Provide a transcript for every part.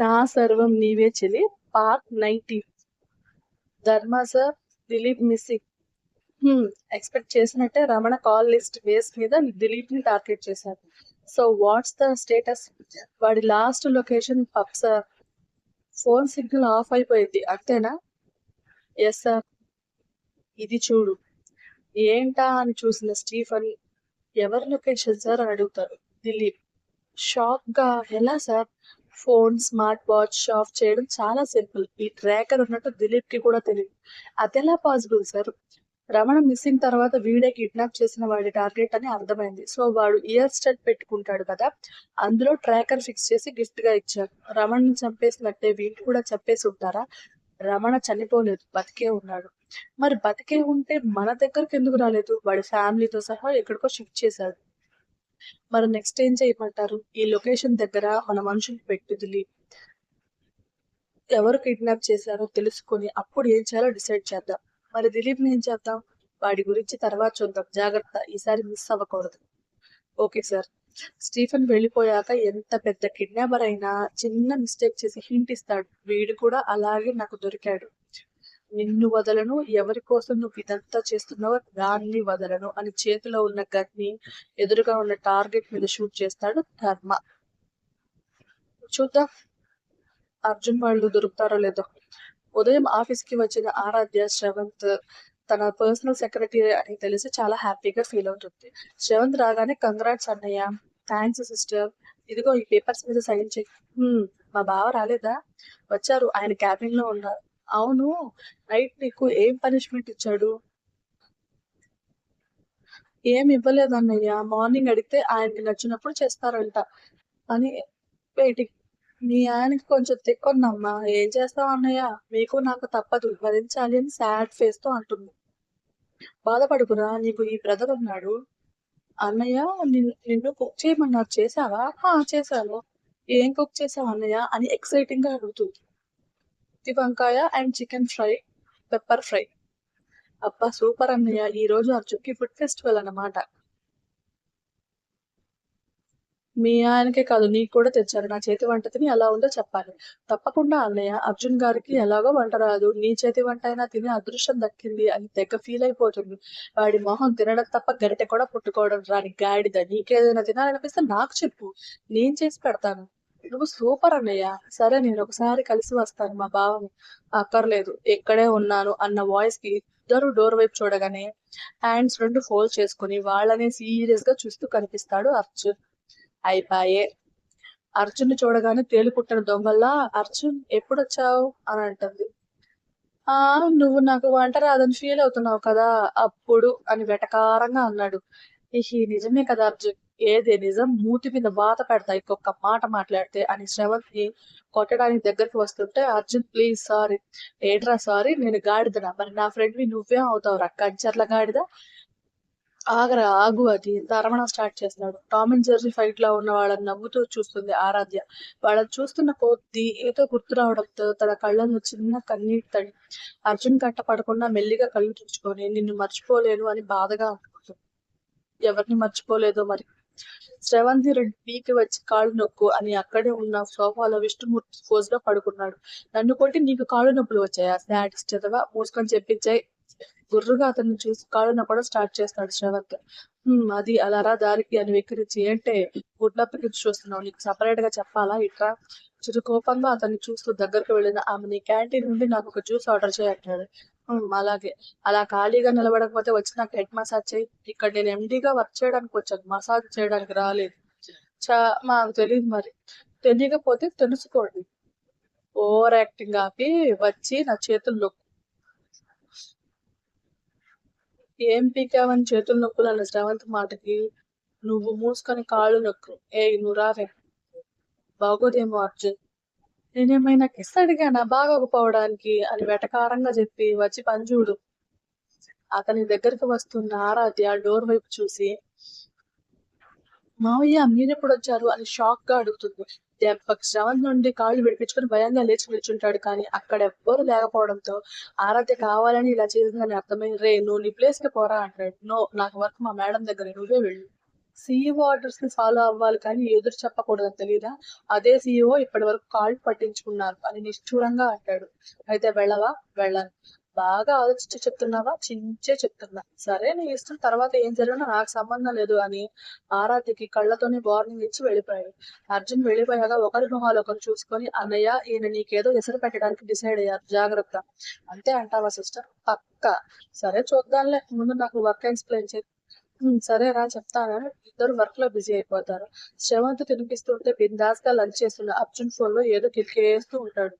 Naa Sarvam Neeve Cheli part ninety. Dharma sir Dilip missing. Expect చేసినట్టే Ramana call list base మీద దిలీప్ని target చేశారు. So what's the status? వాడి last location pub sir. Phone signal off అయిపోయింది అంతేనా? Yes sir. ఇది చూడు. ఏంటా అని చూసిన స్టీఫన్ ఎవరి లొకేషన్ సార్ అని అడుగుతారు. దిలీప్. షాక్గా ఎలా sir? Phone smart watch off చేయడం చాలా సింపుల్. ఈ ట్రాకర్ ఉన్నట్టు దిలీప్కి కూడా తెలియదు అదెలా పాసిబుల్ సార్? రమణ మిస్సింగ్ తర్వాత వీడే కిడ్నాప్ చేసిన వాడి టార్గెట్ అని అర్థమైంది. సో వాడు ఇయర్ స్టడ్ పెట్టుకుంటాడు కదా అందులో ట్రాకర్ ఫిక్స్ చేసి గిఫ్ట్గా ఇచ్చారు. రమణని చంపేసినట్టే వీళ్ళు కూడా చంపేసి ఉంటారా? రమణ చనిపోలేదు. బతికే ఉన్నాడు. మరి బతికే ఉంటే మన దగ్గరకు ఎందుకు రాలేదు? వాడి ఫ్యామిలీతో సహా ఎక్కడికో షిఫ్ట్ చేశాడు. మరి నెక్స్ట్ ఏం చేయమంటారు? ఈ లొకేషన్ దగ్గర మన మనుషులు పెట్టుదిలి ఎవరు కిడ్నాప్ చేశారో తెలుసుకొని అప్పుడు ఏం చేయాలో డిసైడ్ చేద్దాం. మరి దిలీప్ని ఏం చేద్దాం? వాడి గురించి తర్వాత చూద్దాం. జాగ్రత్త ఈసారి మిస్ అవ్వకూడదు. ఓకే సార్ స్టీఫెన్ వెళ్ళిపోయాక ఎంత పెద్ద కిడ్నాపర్ అయినా చిన్న మిస్టేక్ చేసి హింట్ ఇస్తాడు. వీడు కూడా అలాగే నాకు దొరికాడు. నిన్ను వదలను ఎవరి కోసం నువ్వు ఇదంతా చేస్తున్నావో దాన్ని వదలను అని చేతిలో ఉన్న గన్ని ఎదురుగా ఉన్న టార్గెట్ మీద షూట్ చేస్తాడు ధర్మ. చూద్దాం. అర్జున్ వాళ్ళు దొరుకుతారో లేదో. ఉదయం ఆఫీస్కి వచ్చిన ఆరాధ్య శ్రవంత్ తన పర్సనల్ సెక్రటరీ అని తెలిసి చాలా హ్యాపీగా ఫీల్ అవుతుంది. శ్రవంత్ రాగానే కంగ్రాట్స్ అన్నయ్య. థ్యాంక్స్ సిస్టర్ ఇదిగో ఈ పేపర్స్ మీద సైన్ చేయి. మా బావ రాలేదా? వచ్చారు. ఆయన క్యాబిన్లో ఉన్నారు. అవును. నైట్ నీకు ఏం పనిష్మెంట్ ఇచ్చాడు? ఏం ఇవ్వలేదు అన్నయ్య మార్నింగ్ అడిగితే ఆయనకి నచ్చినప్పుడు చేస్తారంట. అని వెయిటింగ్ మీ ఆయనకి కొంచెం తిక్కున్నమ్మా. ఏం చేస్తావు అన్నయ్య? మీకు నాకు తప్పదు. భరించాలి అని సాడ్ ఫేస్తో అంటుంది. బాధపడుకురా నీకు ఈ బ్రదర్ ఉన్నాడు. అన్నయ్య నిన్ను నిన్ను కుక్ చేయమన్నారు. చేసావా చేశాను. ఏం కుక్ చేసావు అన్నయ్య? అని ఎక్సైటింగ్గా అడుగుతుంది గుత్తి వంకాయ and chicken fry pepper fry. అబ్బా సూపర్ అన్నయ్య. ఈ రోజు అర్జున్కి ఫుడ్ ఫెస్టివల్ అన్నమాట. మీ ఆయనకే కాదు నీకు కూడా తెచ్చారు. నా చేతి వంట తిని ఎలా ఉందో చెప్పాలి. తప్పకుండా అన్నయ్య అర్జున్ గారికి ఎలాగో వంట రాదు. నీ చేతి వంట అయినా తిని అదృష్టం దక్కింది అని తెగ ఫీల్ అయిపోతుంది. వాడి మొహం తినడం తప్ప గరిటె కూడా పుట్టుకోవడం రాని గాడిద. నీకేదైనా తినాలనిపిస్తే నాకు చెప్పు. నేను చేసి పెడతాను. నువ్వు సూపర్ అన్నయ్య. సరే నేను ఒకసారి కలిసి వస్తాను మా బావ అక్కర్లేదు ఎక్కడే ఉన్నాను అన్న వాయిస్కి ఇద్దరు డోర్ వైపు చూడగానే హ్యాండ్స్ రెండు ఫోల్డ్ చేసుకుని వాళ్ళనే సీరియస్గా చూస్తూ కనిపిస్తాడు అర్జున్. అయిపాయే. అర్జున్ చూడగానే తేలి పుట్టిన దొంగల్లా అర్జున్ ఎప్పుడు వచ్చావు అని అంటుంది. ఆ నువ్వు నాకు వంట రాదని ఫీల్ అవుతున్నావు కదా అప్పుడు అని వెటకారంగా అన్నాడు. ఇహి నిజమే కదా అర్జున్. ఏదే నిజం? మూతి మీద వాత పెడతా ఇంకొక మాట మాట్లాడితే అని శ్రవంతి కొట్టడానికి దగ్గరికి వస్తుంటే అర్జున్ ప్లీజ్ సారీ ఏట్రా సారీ నేను గాడిదనా? మరి నా ఫ్రెండ్వి నువ్వే అవుతావు రా గాడిద? ఆగరా ఆగు అది. తరమణ స్టార్ట్ చేస్తున్నాడు. టామ్ అండ్ జెర్రీ ఫైట్లో ఉన్న వాళ్ళని నవ్వుతూ చూస్తుంది ఆరాధ్య. వాళ్ళని చూస్తున్న కొద్దీ ఏదో గుర్తు రావడంతో తన కళ్ళను చిన్న కన్నీటి తడి. అర్జున్ కట్ట పడకుండా మెల్లిగా కళ్ళు తుడుచుకొని నిన్ను మర్చిపోలేను అని బాధగా అనుకుంటుంది. ఎవరిని మర్చిపోలేదో మరి? శ్రవంతి రెండు పీకి వచ్చి కాళ్ళు నొక్కు అని అక్కడే ఉన్న సోఫాలో విష్ణుమూర్తి పోజ్లో పడుకున్నాడు. నన్ను కొట్టి నీకు కాళ్ళు నొప్పులు వచ్చాయా? శాడిస్ట్ చదవా? మూసుకొని చెప్పించాయి గుర్రుగా అతన్ని చూసి కాళ్ళు నొప్పడం స్టార్ట్ చేస్తాడు శ్రవంత్. అది అలారా దారికి అని వెక్కిరించి ఏంటే గుడ్లప్పకి చూస్తున్నావు? నీకు సపరేట్గా చెప్పాలా? ఇట్రా? చిరు కోపంగా అతన్ని చూస్తూ దగ్గరకు వెళ్ళిన ఆమె నీ క్యాంటీన్ నుండి నాకు ఒక జ్యూస్ ఆర్డర్ చేయట్లేదు అలాగే. అలా ఖాళీగా నిలబడకపోతే వచ్చి నాకు హెడ్ మసాజ్ చేయి. ఇక్కడ నేను ఎండిగా వర్క్ చేయడానికి వచ్చాను. మసాజ్ చేయడానికి రాలేదు. చా మాకు తెలియదు మరి. తెలియకపోతే తెలుసుకోండి. ఓవర్ యాక్టింగ్ ఆపి వచ్చి నా చేతులు నొక్కు. ఏం పీకావని చేతులు నొక్కులు అన్న శ్రవంత్ మాటకి నువ్వు మూసుకొని కాళ్ళు నొక్కు. ఏ నువ్వు రావే. బాగోదేమో అర్జున్. నేనేమైనా కిస్ అడిగానా బాగోకపోవడానికి అని వెటకారంగా చెప్పి వచ్చి పంజుడు అతని దగ్గరికి వస్తున్న ఆరాధ్య డోర్ వైపు చూసి మావయ్య మీరెప్పుడు వచ్చారు? అని షాక్గా అడుగుతుంది. దెబ్బకి శ్రవంత్ నుండి కాళ్ళు విడిపించుకుని భయంగా లేచి నిల్చుంటాడు కానీ అక్కడ ఎవ్వరు లేకపోవడంతో ఆరాధ్య కావాలని ఇలా చేసిందని అర్థమై రే నువ్వు నీ ప్లేస్కి పోరా అంటాడు. నో నాకు వర్క్ మా మేడం దగ్గర నువ్వే వెళ్ళు. సీఈఓ ఆర్డర్స్ని ఫాలో అవ్వాలి కానీ ఎదురు చెప్పకూడదని తెలియదా అదే సీఈఓ ఇప్పటి వరకు కాళ్ళు పట్టించుకున్నారు. అని నిష్ఠూరంగా అంటాడు. అయితే వెళ్ళవా? వెళ్ళను. బాగా ఆలోచించి చెప్తున్నావా? చించే చెప్తున్నా. సరే నీ ఇష్టం తర్వాత ఏం జరిగినా నాకు సంబంధం లేదు అని ఆరాధ్యకి కళ్ళతోనే వార్నింగ్ ఇచ్చి వెళ్ళిపోయాడు. అర్జున్ వెళ్ళిపోయాక ఒకరి మొహాలు ఒకరు చూసుకొని అన్నయ్య ఈయన నీకేదో ఎసరు పెట్టడానికి డిసైడ్ అయ్యారు. జాగ్రత్త. అంతే అంటావా సిస్టర్ పక్క. సరే చూద్దాంలే. ముందు నాకు వర్క్ ఎక్స్ప్లెయిన్ చేయి. సరే రా చెప్తాను. ఇద్దరు వర్క్లో బిజీ అయిపోతారు. శ్రవంత్ తినిపిస్తుంటే బిందాస్గా లంచ్ చేస్తున్న అర్జున్ ఫోన్లో ఏదో కిలికేస్తూ ఉంటాడు.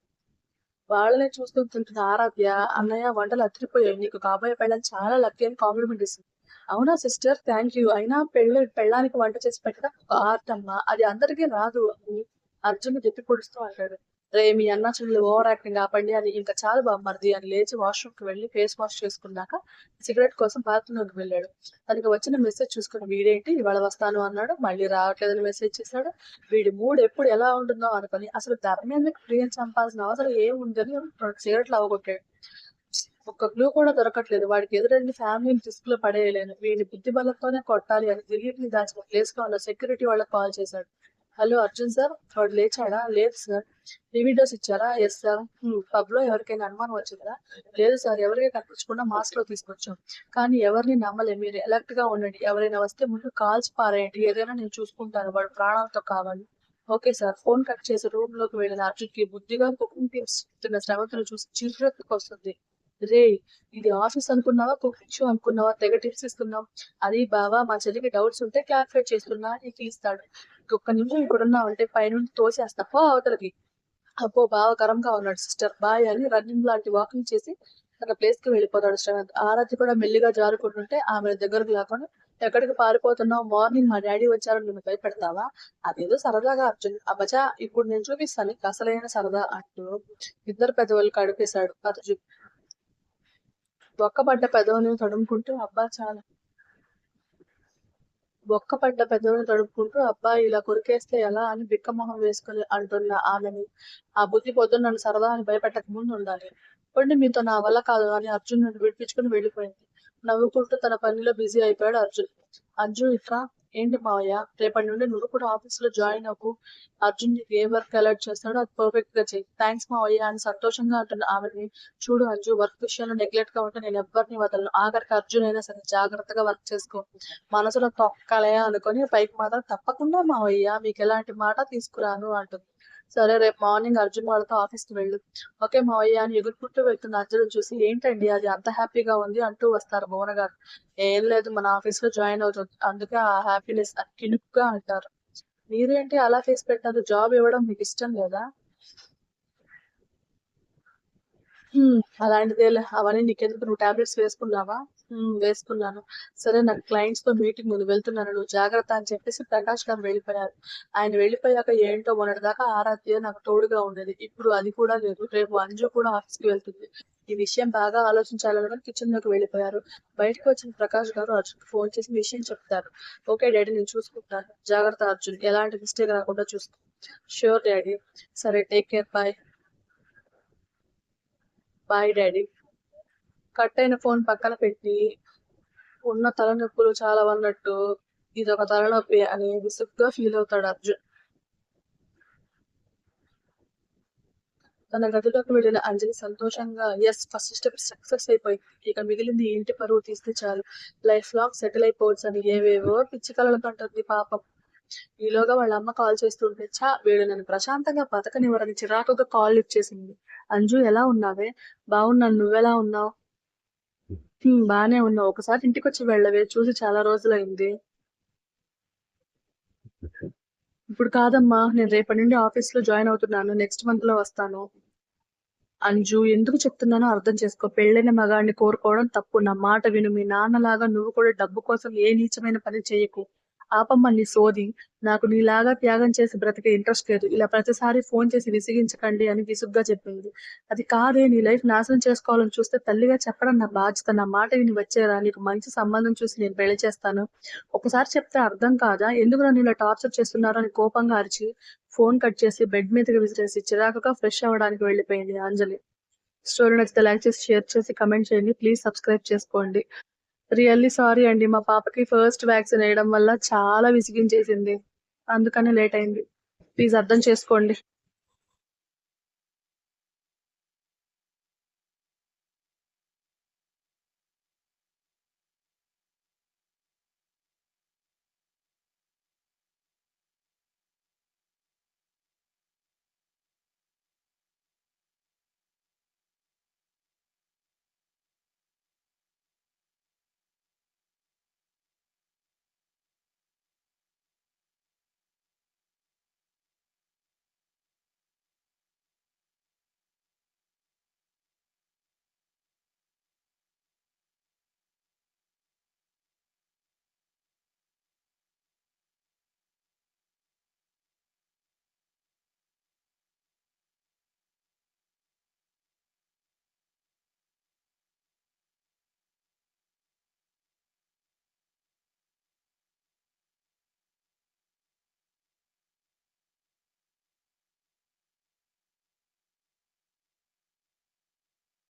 వాళ్ళనే చూస్తూ తింటున్న ఆరాధ్య అన్నయ్య వంటలు అతిరిపోయాయి నీకు కాబోయే పెళ్ళని చాలా లక్కీ అని కాంప్లిమెంట్ ఇస్తుంది. అవునా సిస్టర్ థ్యాంక్ యూ అయినా పెళ్ళి పెళ్ళానికి వంట చేసి పెట్టడం ఒక ఆర్ట్ అమ్మా. అది అందరికీ రాదు. అని అర్జున్ చెప్పి పొడుస్తూ అంటాడు. రే మీ అన్న చెల్లెలు ఓవర్ యాక్టింగ్ ఆపండి అని ఇంకా చాలా బామ్మర్ది అని లేచి వాష్రూమ్కి వెళ్ళి ఫేస్ వాష్ చేసుకున్నాక సిగరెట్ కోసం బాత్రూంలోకి వెళ్ళాడు. తనకి వచ్చిన మెసేజ్ చూసుకుని వీడేంటి ఇవాళ వస్తాను అన్నాడు. మళ్ళీ రావట్లేదని మెసేజ్ చేశాడు. వీడి మూడ్ ఎప్పుడు ఎలా ఉంటుందో అనుకుని అసలు ధర్మేంద్రకి ప్రియం చంపాల్సిన అవసరం ఏముందని రెండు సిగరెట్లు అవగొట్టాడు. ఒక్క క్లూ కూడా దొరకట్లేదు. వాడికి ఎదురండి ఫ్యామిలీని రిస్క్లో పడేయలేను. వీడిని బుద్ధి బలంతోనే కొట్టాలి అని దిలీప్ని దాచిన ప్లేస్లో ఉన్న సెక్యూరిటీ వాళ్ళకి కాల్ చేశాడు. హలో అర్జున్ సార్ వాడు లేచాడా? లేదు సార్. టీవీ డోస్ ఇచ్చారా ఎస్ సార్ పబ్లో ఎవరికైనా అనుమానం వచ్చిందా లేదు సార్ ఎవరికైనా కనిపించకుండా మాస్క్లో తీసుకొచ్చాం. కానీ ఎవరిని నమ్మలే. మీరు ఎలర్ట్గా ఉండండి. ఎవరైనా వస్తే ముందు కాల్స్ పారేయండి. ఏదైనా నేను చూసుకుంటాను. వాడు ప్రాణాలతో కావాలి. ఓకే సార్ ఫోన్ కట్ చేసి రూమ్లోకి వెళ్ళిన అర్జున్కి బుద్ధిగా కుకింగ్ టిప్స్ శ్రవంతులు చూసి చిరురెత్తుకు వస్తుంది. రే ఇది ఆఫీస్ అనుకున్నావా? కుకింగ్ షో అనుకున్నావా? తెగ టిప్స్ ఇస్తున్నాం అది బావా మా చెల్లికి డౌట్స్ ఉంటే క్లారిఫై చేస్తున్నా. నీకు ఇస్తాడు. ఒక్క నిమిషం ఇక్కడ ఉన్నావంటే పైనుండి తోసేస్తా. పో అవతలకి. అబ్బో బాగా గరంగా ఉన్నాడు సిస్టర్. బాయ్ అని రన్నింగ్ లాంటి వాకింగ్ చేసి తన ప్లేస్కి వెళ్ళిపోతాడు శ్రవంత్ ఆరాధ్య కూడా మెల్లిగా జారుకుంటుంటే ఆమె దగ్గరకు లాక్కొని ఎక్కడికి పారిపోతున్నావు? మార్నింగ్ మా డాడీ వచ్చారని నువ్వు భయపెడతావా? అదేదో సరదాగా అర్జున్ అబ్బచా ఇప్పుడు నేను చూపిస్తాను. అసలైన సరదా అంటూ ఇద్దరు పెదవులు కడిపేశాడు. అర్జున్ బొక్కపడ్డ పెదవులను తడుముకుంటూ అబ్బా చాలా బొక్క పడ్డ పెదవులను తడుపుకుంటూ అబ్బా ఇలా కొరికేస్తే ఎలా అని బిక్కమొహం వేసుకుని అంటున్న ఆమెని. ఆ బుద్ధి పొద్దున్న నన్ను సరదా అని భయపెట్టక ముందు ఉండాలి. పండి మీతో నా వల్ల కాదు అని అర్జున్ నన్ను విడిపించుకుని వెళ్ళిపోయింది. నవ్వుకుంటూ తన పనిలో బిజీ అయిపోయాడు అర్జున్. అర్జున్ ఇట్రా. ఏంటి మావయ్య? రేపటి నుండి నువ్వు కూడా ఆఫీస్లో జాయిన్ అవ్వు. అర్జున్ నీకు ఏ వర్క్ అలర్ట్ చేస్తాడో అది పర్ఫెక్ట్గా చేయి థ్యాంక్స్ మావయ్య. అని సంతోషంగా అంటున్న ఆమెని చూడు అంజు వర్క్ విషయంలో నెగ్లెక్ట్గా ఉంటే నేను ఎవరిని వదలను. ఆఖరికి అర్జున్ అయినా సరే జాగ్రత్తగా వర్క్ చేసుకో. మనసులో తొక్కలే అనుకొని పైకి మాత్రం తప్పకుండా మావయ్య మీకు ఎలాంటి మాట తీసుకురాను అంటుంది. సరే రేపు మార్నింగ్ అర్జున్ వాళ్ళతో ఆఫీస్కి వెళ్ళు. ఓకే మావయ్య అని ఎగురుకుంటూ వెళ్తున్న అర్జున్ చూసి ఏంటండి అది అంత హ్యాపీగా ఉంది? అంటూ వస్తారు భువన గారు. ఏం లేదు మన ఆఫీస్లో జాయిన్ అవుతుంది అందుకే ఆ హ్యాపీనెస్ కినుకుగా అంటారు. మీరేంటి అలా ఫేస్ పెట్టారు? జాబ్ ఇవ్వడం మీకు ఇష్టం లేదా? హ్మ్, అలాంటిదేలే అవన్నీ నీకెందుకు? నువ్వు టాబ్లెట్స్ వేసుకున్నావా? వేసుకున్నాను. సరే నాకు క్లయింట్స్తో మీటింగ్ ఉంది వెళ్తున్నాను. నువ్వు జాగ్రత్త అని చెప్పేసి ప్రకాష్ గారు వెళ్ళిపోయారు. ఆయన వెళ్ళిపోయాక ఏంటో మొన్నటిదాకా ఆరాధ్య నాకు తోడుగా ఉండేది. ఇప్పుడు అది కూడా లేదు. రేపు అంజు కూడా ఆఫీస్కి వెళ్తుంది. ఈ విషయం బాగా ఆలోచించాలని కిచెన్లోకి వెళ్ళిపోయారు. బయటకు వచ్చిన ప్రకాష్ గారు అర్జున్ ఫోన్ చేసి విషయం చెప్తారు. ఓకే డాడీ నేను చూసుకుంటాను. జాగ్రత్త అర్జున్. ఎలాంటి మిస్టేక్ రాకుండా చూసుకో. Sure daddy. సరే take care bye bye daddy. Cut అయిన ఫోన్ పక్కన పెట్టి ఉన్న తలనొప్పులు చాలా అన్నట్టు ఇది ఒక తలనొప్పి అని విసుగ్గా ఫీల్ అవుతాడు అర్జున్. తన గదిలోకి వెళ్ళిన అంజలి సంతోషంగా ఎస్ ఫస్ట్ స్టెప్ సక్సెస్ అయిపోయింది ఇక మిగిలింది ఇంటి పరువు తీస్తే చాలు. లైఫ్ లాంగ్ సెటిల్ అయిపోవచ్చు అని ఏవేవో పిచ్చి కలలు కంటుంది పాపం. ఈలోగా వాళ్ళ అమ్మ కాల్ చేస్తుంటే చా వీడు నన్ను ప్రశాంతంగా బతకనివ్వరని చిరాకుగా కాల్ లిఫ్ట్ చేసింది. అంజు ఎలా ఉన్నావే? బాగున్నాను నువ్వెలా ఉన్నావు? బానే ఉన్నావు. ఒకసారి ఇంటికి వచ్చి వెళ్ళవే. చూసి చాలా రోజులైంది. ఇప్పుడు కాదమ్మా నేను రేపటి నుండి ఆఫీస్లో జాయిన్ అవుతున్నాను. నెక్స్ట్ మంత్లో వస్తాను. అంజు ఎందుకు చెప్తున్నానో అర్థం చేసుకో. పెళ్ళైన మగాడిని కోరుకోవడం తప్పు. నా మాట విను. మీ నాన్నలాగా నువ్వు కూడా డబ్బు కోసం ఏ నీచమైన పని చేయకు. ఆపమ్మల్ని నీ సోది నాకు నీలాగా త్యాగం చేసి బ్రతికే ఇంట్రెస్ట్ లేదు. ఇలా ప్రతిసారి ఫోన్ చేసి విసిగించకండి అని విసుగ్గా చెప్పింది. అది కాదే నీ లైఫ్ నాశనం చేసుకోవాలని చూస్తే తల్లిగా చెప్పడం నా బాధ్యత. నా మాట విని వచ్చేరా నీకు మంచి సంబంధం చూసి నేను పెళ్ళి చేస్తాను? ఒకసారి చెప్తే అర్థం కాదా? ఎందుకు నన్ను ఇలా టార్చర్ చేస్తున్నారు అని కోపంగా అరిచి ఫోన్ కట్ చేసి బెడ్ మీదకి విసిరేసి చిరాకుగా ఫ్రెష్ అవ్వడానికి వెళ్ళిపోయింది అంజలి స్టోరీ నచ్చితే లైక్ చేసి షేర్ చేసి కమెంట్ చేయండి. ప్లీజ్ సబ్స్క్రైబ్ చేసుకోండి. రియల్లీ సారీ అండి. మా పాపకి ఫస్ట్ వ్యాక్సిన్ వేయడం వల్ల చాలా విసిగించేసింది. అందుకని లేట్ అయింది. ప్లీజ్ అర్థం చేసుకోండి.